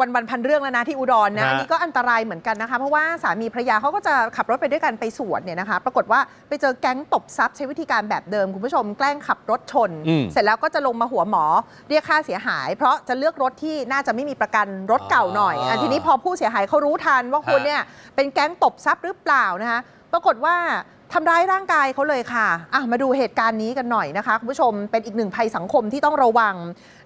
วันวันๆพันเรื่องแล้วนะที่อุดรนะฮะ อันนี้ก็อันตรายเหมือนกันนะคะ เพราะว่าสามีภรรยาเขาก็จะขับรถไปด้วยกันไปสวนเนี่ยนะคะ ปรากฏว่าไปเจอแก๊งตบทรัพย์ใช้วิธีการแบบเดิมคุณผู้ชมแกล้งขับรถชน อืมเสร็จแล้วก็จะลงมาหัวหมอเรียกค่าเสียหาย เพราะจะเลือกรถที่น่าจะไม่มีประกันรถเก่าหน่อยอ๋ออัอันทีนี้พอผู้เสียหายเขารู้ทันว่าคุณฮะเนี่ยเป็นแก๊งตบทรัพย์หรือเปล่านะคะ ปรากฏว่า ทำร้ายร่างกายเขาเลยค่ะอะ มาดูเหตุการณ์นี้กันหน่อยนะคะ คุณผู้ชมเป็นอีกหนึ่งภัยสังคมที่ต้องระวัง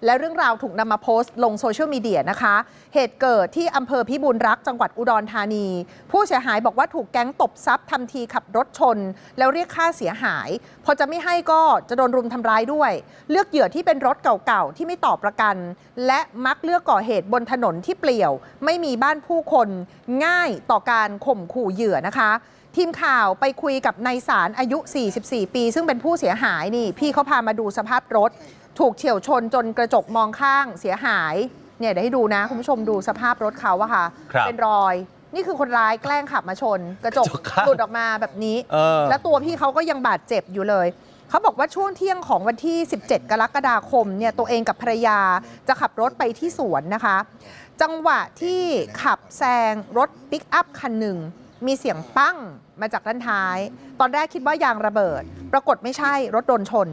และเรื่องราวถูกนำมาโพสต์ลงโซเชียลมีเดียนะคะ เหตุเกิดที่อำเภอพิบูลรักษ์จังหวัดอุดรธานี ผู้เสียหายบอกว่าถูกแก๊งตบทรัพย์ทำทีขับรถชน แล้วเรียกค่าเสียหาย พอจะไม่ให้ก็จะโดนรุมทำร้ายด้วย เลือกเหยื่อที่เป็นรถเก่าๆที่ไม่ต่อประกัน และมักเลือกก่อเหตุบนถนนที่เปลี่ยว ไม่มีบ้านผู้คน ง่ายต่อการข่มขู่เหยื่อนะคะ ทีมข่าวไปคุยกับนายสารอายุ 44 ปี ซึ่งเป็นผู้เสียหายนี่ พี่เขาพามาดูสภาพรถ ถูกเฉียวชนจนกระจกมองข้างเสียหายเนี่ยเดี๋ยวให้ดูนะ คุณผู้ชมดูสภาพรถเขาอะค่ะ ครับเป็นรอย นี่คือคนร้ายแกล้งขับมาชน กระจกกระจกข้างหลุดออกมาแบบนี้ เออ แล้วตัวพี่เขาก็ยังบาดเจ็บอยู่เลย เขาบอกว่าช่วงเที่ยงของวันที่ 17 กรกฎาคมเนี่ยตัวเองกับภรรยาจะขับรถไปที่สวนนะคะ จังหวะที่ขับแซงรถปิกอัพคันหนึ่ง มีเสียงปั้งมาจากด้านท้าย ตอนแรกคิดว่ายางระเบิด ปรากฏไม่ใช่รถโดนชน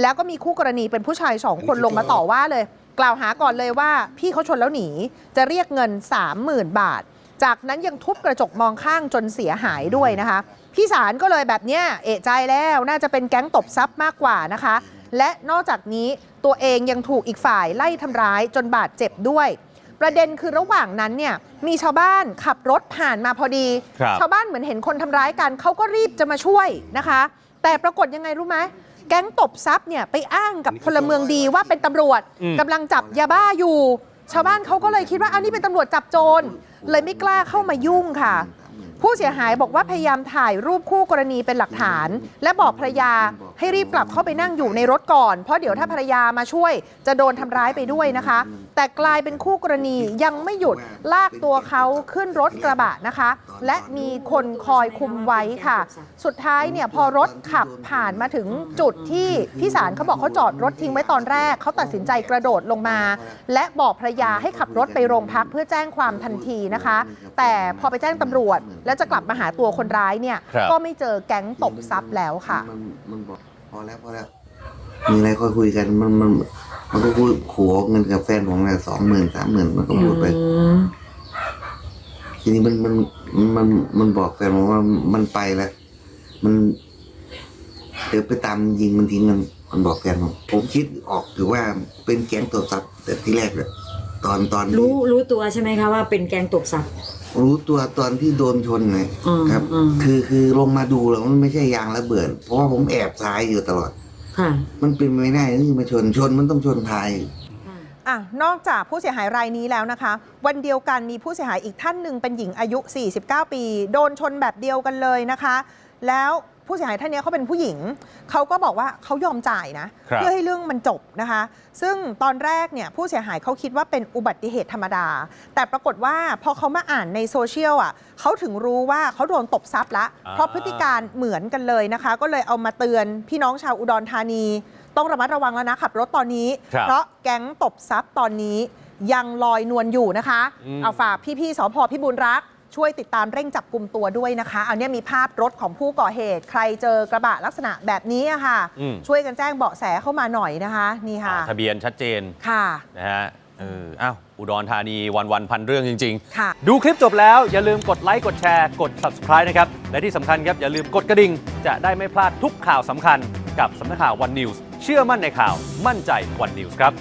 แล้วก็มีคู่กรณีเป็นผู้ชายสองคนลงมาต่อว่าเลย กล่าวหาก่อนเลยว่าพี่เขาชนแล้วหนี จะเรียกเงิน 30,000 บาท จากนั้นยังทุบกระจกมองข้างจนเสียหายด้วยนะคะ พี่สารก็เลยแบบเนี้ยเอะใจแล้วน่าจะเป็นแก๊งตบทรัพย์มากกว่านะคะ และนอกจากนี้ตัวเองยังถูกอีกฝ่ายไล่ทำร้ายจนบาดเจ็บด้วย ประเด็นคือระหว่างนั้นเนี่ยมีชาวบ้านขับรถผ่านมาพอดี ครับ ชาวบ้านเหมือนเห็นคนทำร้ายกันเขาก็รีบจะมาช่วยนะคะ แต่ปรากฏยังไงรู้ไหมแก๊งตบทรัพย์เนี่ยไปอ้างกับพลเมืองดีว่าเป็นตำรวจอืม กำลังจับยาบ้าอยู่ ชาวบ้านเขาก็เลยคิดว่าอันนี้เป็นตำรวจจับโจรเลยไม่กล้าเข้ามายุ่งค่ะ ผู้เสียหายบอกว่าพยายามถ่ายรูปคู่กรณีเป็นหลักฐาน และบอกภรรยาให้รีบกลับเข้าไปนั่งอยู่ในรถก่อน เพราะเดี๋ยวถ้าภรรยามาช่วย จะโดนทำร้ายไปด้วยนะคะ แต่กลายเป็นคู่กรณียังไม่หยุดลากตัวเขาขึ้นรถกระบะนะคะ และมีคนคอยคุมไว้ค่ะ สุดท้ายเนี่ยพอรถขับผ่านมาถึงจุดที่พี่สารเขาบอกเขาจอดรถทิ้งไว้ตอนแรกเขาตัดสินใจกระโดดลงมา และบอกภรรยาให้ขับรถไปโรงพักเพื่อแจ้งความทันทีนะคะ แต่พอไปแจ้งตำรวจแล้วจะกลับมาหาตัวคนร้ายเนี่ย ครับ ก็ไม่เจอแก๊งตบทรัพย์แล้วค่ะ มันมันบอกพอแล้วพอแล้ว มีอะไรค่อยคุยกัน มันมันมันก็คุยขู่เอาเงินกับแฟนผมเนี่ยสองหมื่นสามหมื่นมันก็พูดไป ทีนี้มันมันมันมันบอกแฟนผมว่ามันไปแล้ว มันเดี๋ยวไปตามยิงมันทิ้งมันมันบอกแฟนผมผมคิดออกถือว่าเป็นแก๊งตัวซับแต่ที่แรกเลย ตอนตอนที่รู้รู้ตัวใช่ไหมคะว่าเป็นแกงตบทรัพย์รู้ตัวตอนที่โดนชนไงอืมครับ อืม คือคือลงมาดูแล้วมันไม่ใช่ยางระเบิด เพราะว่าผมแอบซ้ายอยู่ตลอด ค่ะ มันเป็นไม่ได้ที่มาชนชนมันต้องชนท้าย อะนอกจากผู้เสียหายรายนี้แล้วนะคะ วันเดียวกันมีผู้เสียหายอีกท่านหนึ่งเป็นหญิงอายุ 49 ปี โดนชนแบบเดียวกันเลยนะคะ แล้ว ผู้เสียหายท่านนี้เขาเป็นผู้หญิง เขาก็บอกว่าเขายอมจ่ายนะครับเพื่อให้เรื่องมันจบนะคะ ซึ่งตอนแรกเนี่ยผู้เสียหายเขาคิดว่าเป็นอุบัติเหตุธรรมดา แต่ปรากฏว่าพอเขามาอ่านในโซเชียลอะเขาถึงรู้ว่าเขาโดนตบทรัพย์ละอ่าเพราะพฤติการเหมือนกันเลยนะคะ ก็เลยเอามาเตือนพี่น้องชาวอุดรธานี ต้องระมัดระวังแล้วนะขับรถตอนนี้ครับเพราะแก๊งตบทรัพย์ตอนนี้ยังลอยนวลอยู่นะคะอืมเอาฝากพี่ๆสพพิบูลรักษ์ ช่วยติดตามเร่งจับกลุ่มตัวด้วยนะคะ เอาเนี่ยมีภาพรถของผู้ก่อเหตุ ใครเจอกระบะลักษณะแบบนี้อะค่ะ อืม ช่วยกันแจ้งเบาะแสเข้ามาหน่อยนะคะ นี่ค่ะ อ่าทะเบียนชัดเจนค่ะ นะฮะเอออ้าวอุดรธานีวันวันๆพันเรื่องจริง ค่ะๆดูคลิปจบแล้วอย่าลืมกดไลค์ กดแชร์ กด subscribe นะครับ และที่สำคัญครับ อย่าลืมกดกระดิ่ง จะได้ไม่พลาดทุกข่าวสำคัญกับสำนักข่าววันนิวส์เชื่อมั่นในข่าวมั่นใจวันนิวส์ครับ